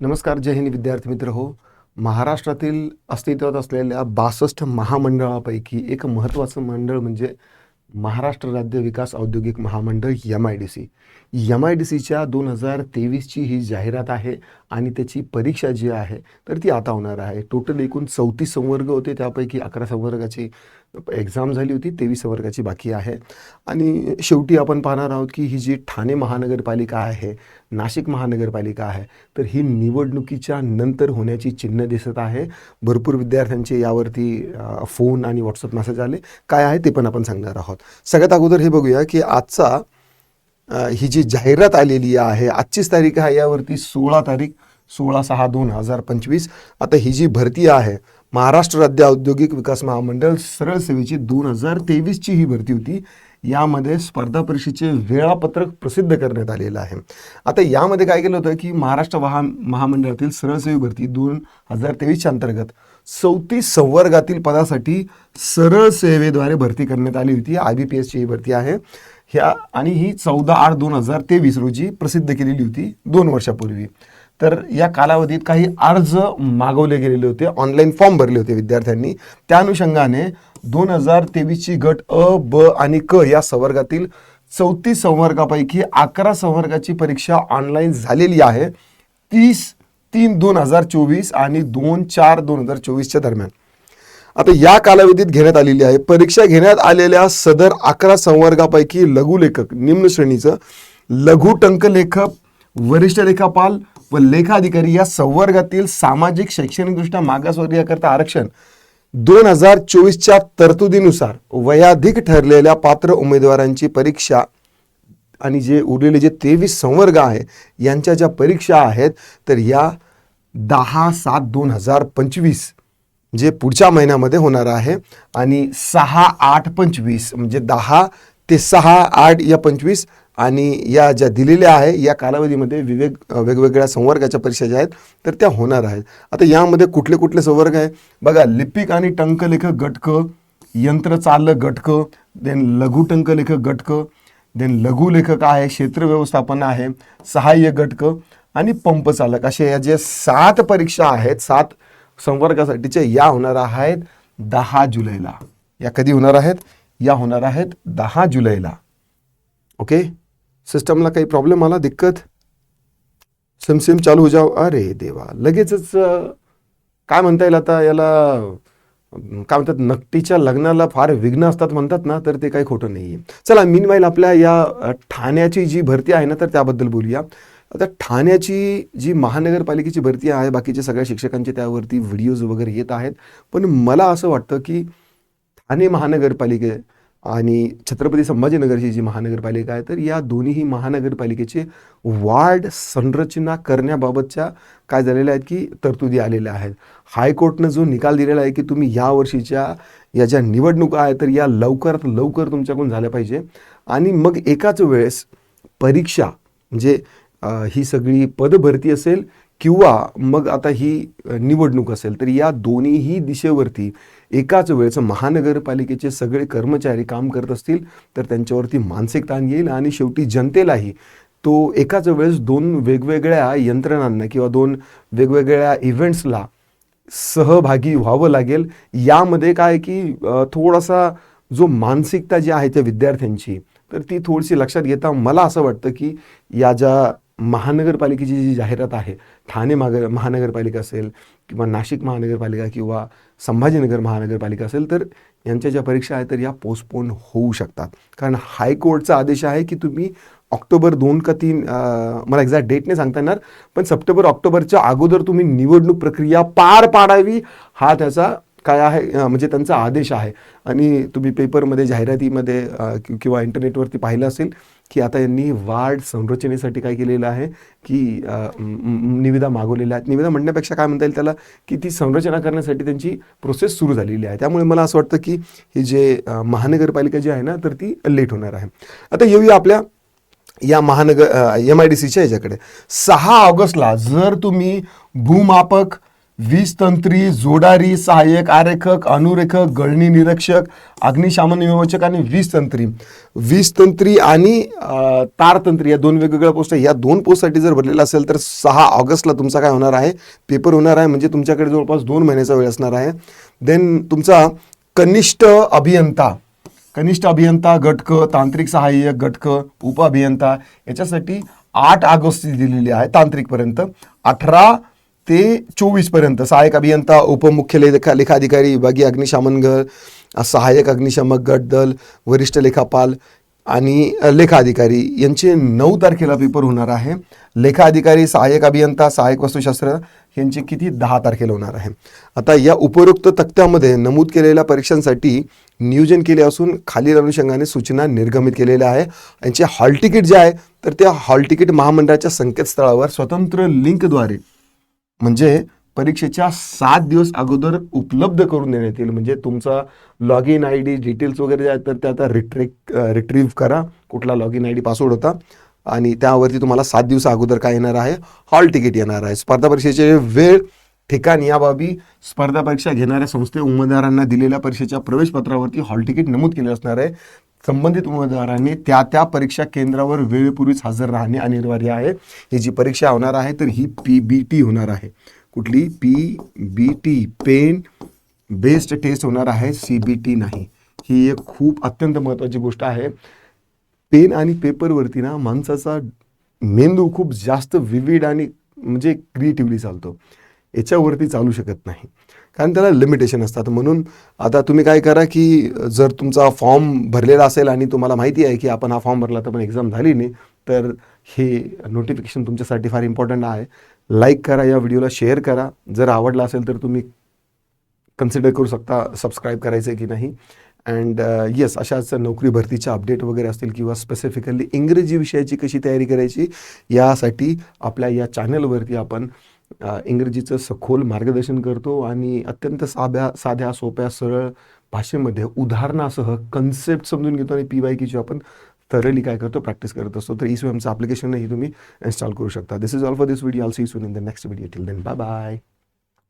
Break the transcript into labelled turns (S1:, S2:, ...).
S1: नमस्कार जय हिंद विद्यार्थी मित्र हो. महाराष्ट्रातील अस्तित्वात असलेल्या बासष्ट महामंडळापैकी एक महत्त्वाचं मंडळ म्हणजे महाराष्ट्र राज्य विकास औद्योगिक महामंडळ M I D C M I D सीच्या दोन हजार तेवीसची ही जाहिरात आहे आणि त्याची परीक्षा जी आहे तर ती आता होणार आहे. टोटल एकूण चौतीस संवर्ग होते त्यापैकी अकरा संवर्गाची एक्झाम झाली होती तेवीस संवर्गाची बाकी आहे. आणि शेवटी आपण पाहणार आहोत की ही जी ठाणे महानगरपालिका आहे नाशिक महानगरपालिका आहे तर ही निवडणुकीच्या नंतर होण्याची चिन्ह दिसत आहे. भरपूर विद्यार्थ्यांचे यावरती फोन आणि व्हॉट्सअप मेसेज आले. काय आहे ते पण आपण सांगणार आहोत. सगळ्यात अगोदर हे बघूया की आजचा ही जी जाहिरात आलेली आहे आजचीच तारीख आहे यावरती सोळा तारीख सोळा सहा दोन हजार पंचवीस. आता ही जी भरती आहे महाराष्ट्र राज्य औद्योगिक विकास महामंडळ सरळ सेवेची दोन हजार तेवीसची ही भरती होती. यामध्ये स्पर्धा परीक्षेचे वेळापत्रक प्रसिद्ध करण्यात आलेलं आहे. आता यामध्ये काय केलं होतं की महाराष्ट्र वाहन महामंडळातील सरळसेवी भरती दोन हजार तेवीसच्या अंतर्गत चौतीस संवर्गातील पदासाठी सरळ सेवेद्वारे भरती करण्यात आली होती. आय बी पी एसची ही भरती आहे. ह्या आणि ही चौदा आठ दोन हजार तेवीस रोजी प्रसिद्ध केलेली होती दोन वर्षापूर्वी. तर या कालावधीत काही अर्ज मागवले गेलेले होते. ऑनलाईन फॉर्म भरले होते विद्यार्थ्यांनी. त्या अनुषंगाने दोन हजार तेवीसची गट अ ब आणि क या संवर्गातील चौतीस संवर्गापैकी अकरा संवर्गाची परीक्षा ऑनलाईन झालेली आहे. तीस तीन दोन हजार चोवीस आणि दोन चार दोन हजार चोवीसच्या दरम्यान. आता या कालावधीत घेण्यात आलेली आहे. परीक्षा घेण्यात आलेल्या सदर अकरा संवर्गापैकी लघुलेखक निम्न श्रेणीचं लघु टंकलेखक वरिष्ठ लेखापाल व लेखाधिकारी या संवर्गातील सामाजिक शैक्षणिकदृष्ट्या मागासवर्गीयाकरता आरक्षण दोन हजार चोवीसच्या तरतुदीनुसार वयाधिक ठरलेल्या पात्र उमेदवारांची परीक्षा आणि जे उरलेले जे तेवीस संवर्ग आहे यांच्या ज्या परीक्षा आहेत तर या दहा सात दोन हजार पंचवीस जे पुढच्या महिन्यामध्ये होणार आहे आणि सहा आठ पंचवीस म्हणजे दहा ते सहा आठ या पंचवीस आणि या ज्या दिलेल्या आहे या कालावधीमध्ये विवेक वेगवेगळ्या संवर्गाच्या परीक्षा ज्या आहेत तर त्या होणार आहेत. आता यामध्ये कुठले कुठले संवर्ग आहे? बघा लिपिक आणि टंकलेखक घटक यंत्रचालक गटक देन लघु टंकलेखक गटक देन लघुलेखक आहे क्षेत्र व्यवस्थापन आहे सहाय्य घटक आणि पंपचालक असे या जे सात परीक्षा आहेत सात संवर्गासाठीच्या या होणार आहेत दहा जुलैला. या कधी होणार आहेत? या होणार आहेत दहा जुलैला. ओके? सिस्टमला काही प्रॉब्लेम आला? दिक्कत? सिमसिम चालू हो जाओ. अरे देवा लगेचच काय म्हणता येईल आता? याला काय म्हणतात नकटीच्या लग्नाला फार विघ्न असतात म्हणतात ना तर ते काही खोटं नाही आहे चला मीनवाईल आपल्या या ठाण्याची जी भरती आहे ना तर त्याबद्दल बोलूया. आता ठाण्याची जी महानगरपालिकेची भरती आहे बाकीच्या सगळ्या शिक्षकांचे त्यावरती व्हिडिओज वगैरे येत आहेत. पण मला असं वाटतं की ठाणे महानगरपालिके आणि छत्रपती संभाजीनगरची जी महानगरपालिका आहे तर या दोन्हीही महानगरपालिकेचे वार्ड संरचना करण्याबाबतच्या काय झालेल्या आहेत की तरतुदी आलेल्या आहेत. हायकोर्टनं जो निकाल दिलेला आहे की तुम्ही या वर्षीच्या या ज्या निवडणुका आहेत तर या लवकरात लवकर तुमच्याकडून झाल्या पाहिजे. आणि मग एकाच वेळेस परीक्षा म्हणजे ही सगळी पदभरती असेल किंवा मग आता ही निवडणूक असेल तर या दोन्हीही दिशेवरती एकाच वेळेचं महानगरपालिकेचे सगळे कर्मचारी काम करत असतील तर त्यांच्यावरती मानसिक ताण येईल आणि शेवटी जनतेलाही तो एकाच वेळेस दोन वेगवेगळ्या यंत्रणांना किंवा दोन वेगवेगळ्या इव्हेंट्सला सहभागी व्हावं लागेल. यामध्ये काय की थोडासा जो मानसिकता जी आहे त्या विद्यार्थ्यांची तर ती थोडीशी लक्षात घेता मला असं वाटतं की या ज्या महानगरपालिकेची जी जाहिरात आहे ठाणे मागर महानगरपालिका असेल किंवा नाशिक महानगरपालिका किंवा संभाजीनगर महानगरपालिका असेल तर यांच्या ज्या परीक्षा आहेत तर या पोस्टपोन होऊ शकतात. कारण हायकोर्टचा आदेश आहे की तुम्ही ऑक्टोबर दोन का तीन मला एक्झॅक्ट डेट नाही सांगता येणार पण सप्टेंबर ऑक्टोबरच्या अगोदर तुम्ही निवडणूक प्रक्रिया पार पाडावी हा त्याचा काय आहे म्हणजे त्यांचा आदेश आहे. आणि तुम्ही पेपरमध्ये जाहिरातीमध्ये किंवा इंटरनेटवरती पाहिलं असेल की आता यांनी वार्ड संरचनेसाठी काय केलेलं आहे की निविदा मागवलेल्या आहेत. निविदा म्हणण्यापेक्षा काय म्हणता येईल त्याला की ती संरचना करण्यासाठी त्यांची प्रोसेस सुरू झालेली आहे. त्यामुळे मला असं वाटतं की हे जे महानगरपालिका जी आहे ना तर ती लेट होणार आहे. आता येऊया आपल्या या महानगर एम आय डी सीच्या याच्याकडे. सहा ऑगस्टला जर तुम्ही भूमापक वीज तंत्री जोडारी सहाय्यक आरेखक अनुरेखक गळणी निरीक्षक अग्निशामन विमोचक आणि वीज तंत्री. वीज तंत्री आणि तारतंत्री या दोन वेगवेगळ्या पोस्ट या दोन पोस्टसाठी जर भरलेला असेल तर सहा ऑगस्टला तुमचा काय होणार आहे? पेपर होणार आहे म्हणजे तुमच्याकडे जवळपास दोन महिन्याचा वेळ असणार आहे. देन तुमचा कनिष्ठ अभियंता कनिष्ठ अभियंता गटक तांत्रिक सहाय्यक गटक उप अभियंता याच्यासाठी आठ ऑगस्ट दिलेली आहे तांत्रिकपर्यंत. अठरा ते चोवीसपर्यंत सहाय्यक अभियंता उपमुख्य लेखा लेखाधिकारी विभागीय अग्निशामन गट सहाय्यक अग्निशामक गट दल वरिष्ठ लेखापाल आणि लेखाधिकारी. यांचे नऊ तारखेला पेपर होणार आहे. लेखाधिकारी सहाय्यक अभियंता सहाय्यक वस्तुशास्त्र यांचे किती? दहा तारखेला होणार आहे. आता या उपरोक्त तक्त्यामध्ये नमूद केलेल्या परीक्षांसाठी नियोजन केले असून खालील अनुषंगाने सूचना निर्गमित केलेल्या आहे. यांचे हॉल तिकीट जे आहे तर त्या हॉल तिकीट महामंडळाच्या संकेतस्थळावर स्वतंत्र लिंकद्वारे म्हणजे परीक्षेच्या सात दिवस अगोदर उपलब्ध करून देण्यात येईल. म्हणजे तुमचा log in I D details वगैरे जे आहेत तर त्या आता रिट्रेक रिट्रीव्ह करा. कुठला log in I D password होता. आणि त्यावरती तुम्हाला सात दिवस अगोदर काय येणार आहे? हॉल तिकीट येणार आहे. स्पर्धा परीक्षेचे वेळ ठिकाण या बाबी स्पर्धा परीक्षा घेणाऱ्या संस्थे उमेदवारांना दिलेल्या परीक्षेच्या प्रवेशपत्रावरती हॉल तिकीट नमूद केले असणार आहे. संबंधित उमेदवारांनी त्या त्या परीक्षा केंद्रावर वेळेपूर्वीच हजर राहणे अनिवार्य आहे. ही जी परीक्षा होणार आहे तर ही पी बी टी होणार आहे. कुठली? P B T pen based test होणार आहे सी बी टी नाही. ही एक खूप अत्यंत महत्त्वाची गोष्ट आहे. पेन आणि पेपरवरती ना माणसाचा मेंदू खूप जास्त विविड आणि म्हणजे क्रिएटिव्हली चालतो. याच्यावरती चालू शकत नाही. कारण त्याला लिमिटेशन असतात. म्हणून आता तुम्ही काय करा की जर तुमचा फॉर्म भरलेला असेल आणि तुम्हाला माहिती आहे की आपण हा फॉर्म भरला तर पण एक्झाम झाली नाही तर हे नोटिफिकेशन तुमच्यासाठी फार इम्पॉर्टंट आहे. लाईक करा या व्हिडिओला शेअर करा. जर आवडला असेल तर तुम्ही कन्सिडर करू शकता सबस्क्राईब करायचं की नाही. अँड येस uh, अशाच नोकरी भरतीच्या अपडेट वगैरे असतील किंवा स्पेसिफिकली इंग्रजी विषयाची कशी तयारी करायची यासाठी आपल्या या चॅनलवरती आपण इंग्रजीचं सखोल मार्गदर्शन करतो आणि अत्यंत साध्या साध्या सोप्या सरळ भाषेमध्ये उदाहरणासह कन्सेप्ट समजून घेतो आणि पी वाय कीची आपण थरली काय करतो प्रॅक्टिस करत असतो. तर ई ॲप्लिकेशनही तुम्ही इन्स्टॉल करू शकता. This is all for this video all see soon in the next video till then bye bye